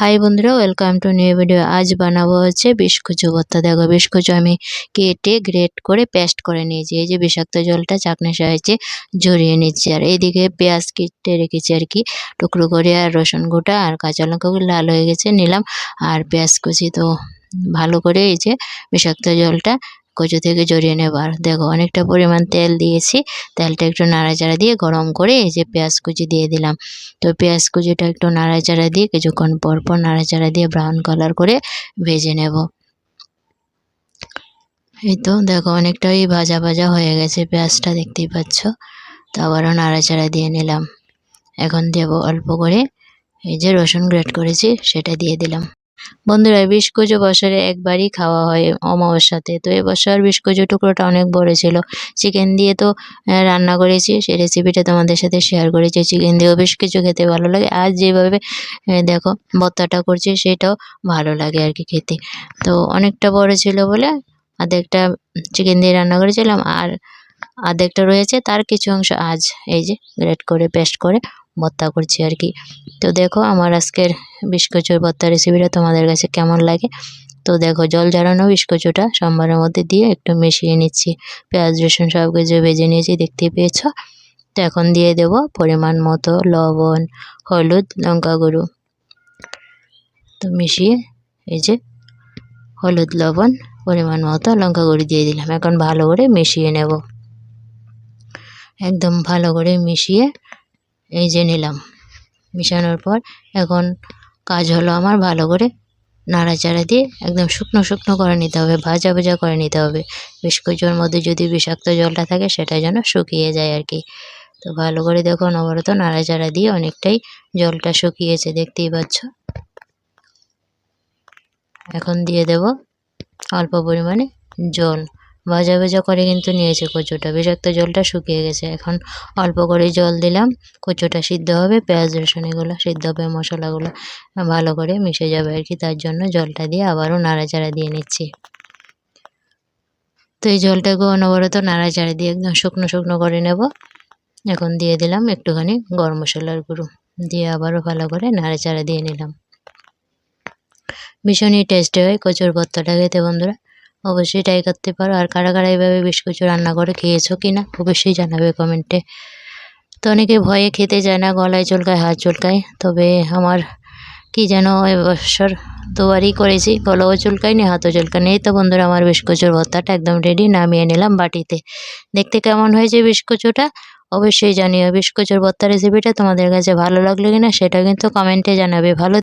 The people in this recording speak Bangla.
হাই বন্ধুরা ওয়েলকাম টু নিউ ভিডিও আজ বানাবো হচ্ছে বিস্কুচু ভর্তা। দেখো, বিস্কুচু আমি কেটে গ্রেট করে পেস্ট করে নিয়েছি। এই যে বিষাক্ত জলটা চাকনি সাহায্যে ঝরিয়ে নিচ্ছি। আর এইদিকে পেঁয়াজ কেটে রেখেছি আর কি। টুকরো করে, আর রসুন গোটা আর কাঁচা লঙ্কাগুলো লাল হয়ে গেছে, নিলাম। আর পেঁয়াজ কুচি তো ভালো করে এই যে বিষাক্ত জলটা কচু থেকে জড়িয়ে নেবার। দেখো, অনেকটা পরিমাণ তেল দিয়েছি। তেলটা একটু নাড়াচাড়া দিয়ে গরম করে এই যে পেঁয়াজ কুচি দিয়ে দিলাম। তো পেঁয়াজ কুচিটা একটু নাড়াচাড়া দিয়ে কিছুক্ষণ পর পর নাড়াচাড়া দিয়ে ব্রাউন কালার করে ভেজে নেব। এই তো, দেখো, অনেকটাই ভাজা ভাজা হয়ে গেছে পেঁয়াজটা, দেখতেই পাচ্ছ? তো আবারও নাড়াচাড়া দিয়ে নিলাম। এখন দেব অল্প করে এই যে রসুন গ্রেট করেছি, সেটা দিয়ে দিলাম। বন্ধুরা বিস্কুজো বছরে একবারই খাওয়া হয় অমাবস্যাতে তো এবছর বিস্কুজো টুকরোটা অনেক বড় ছিল। চিকেন দিয়ে তো রান্না করেছি। সেই রেসিপিটা তোমাদের সাথে শেয়ার করেছি। চিকেন দিয়েও বেশ কিছু খেতে ভালো লাগে। আর যেভাবে দেখো, ভর্তাটা করছি, সেটাও ভালো লাগে আর কি খেতে। তো অনেকটা বড় ছিল বলে আধেকটা চিকেন দিয়ে রান্না করেছিলাম। আর আধেকটা রয়েছে, তার কিছু অংশ আজ এই যে গ্রেট করে পেস্ট করে ভর্তা করছি আর কি। তো দেখো আমার আজকের বিস্কুচুর ভর্তা রেসিপিটা তোমাদের কাছে কেমন লাগে? তো দেখো জল জ্বালানো বিস্কুচুটা সম্বারের মধ্যে দিয়ে একটু মিশিয়ে নিচ্ছি। পেঁয়াজ, রসুন সব কিছু ভেজে নিয়েছি, দেখতে পেয়েছ? তো এখন দিয়ে দেব পরিমাণ মতো লবণ, হলুদ, লঙ্কা গুঁড়ো। তো মিশিয়ে এই যে হলুদ, লবণ, পরিমাণ মতো লঙ্কা গুঁড়ি দিয়ে দিলাম। এখন ভালো করে মিশিয়ে নেব। একদম ভালো করে মিশিয়ে এই যে নিলাম। মিশানোর পর এখন কাজ হলো আমার ভালো করে নাড়াচাড়া দিয়ে একদম শুকনো শুকনো করে নিতে হবে, ভাজা ভাজা করে নিতে হবে। বিস্কুটের মধ্যে যদি বিষাক্ত জলটা থাকে সেটা যেন শুকিয়ে যায় আর কি। তো ভালো করে দেখো অনবরত নাড়াচাড়া দিয়ে অনেকটাই জলটা শুকিয়েছে, দেখতেই পাচ্ছ? এখন দিয়ে দেব অল্প পরিমাণে জল। ভাজা ভাজা করে কিন্তু নিয়েছে কচুটা। বিষাক্ত জলটা শুকিয়ে গেছে। এখন অল্প করে জল দিলাম। কচুটা সিদ্ধ হবে, পেঁয়াজ, রসুন এগুলো সিদ্ধ হবে, মশলাগুলো ভালো করে মিশে যাবে আর কি। তার জন্য জলটা দিয়ে আবারও নাড়াচাড়া দিয়ে নিচ্ছি। তো এই জলটাকে অনবরত নাড়াচাড়া দিয়ে একদম শুকনো শুকনো করে নেব। এখন দিয়ে দিলাম একটুখানি গরম মশলার গুঁড়ো। দিয়ে আবারও ভালো করে নাড়াচাড়া দিয়ে নিলাম। ভীষণই টেস্টি হয় কচুর ভর্তাটা, খেতে বন্ধুরা। অবশ্যই ট্রাই করতে পারো। আর কারা কারা এইভাবে বেশ কিছু রান্না করে খেয়েছো কি না অবশ্যই জানাবে কমেন্টে তো অনেকে ভয়ে খেতে যায় না, গলায় চুলকায়, হাত চুলকায়। তবে আমার কি যেন এবছর দুবারই করেছি, গলাও চুলকায়নি, হাতও চুলকায়নি। এই তো বন্ধুরা, আমার বিস্কুচুর ভর্তাটা একদম রেডি নামিয়ে নিলাম বাটিতে। দেখতে কেমন হয়েছে বিস্কুচুটা অবশ্যই জানিও বিস্কুচুর ভর্তা রেসিপিটা তোমাদের কাছে ভালো লাগল কিনা সেটা কিন্তু কমেন্টে জানাবে। ভালো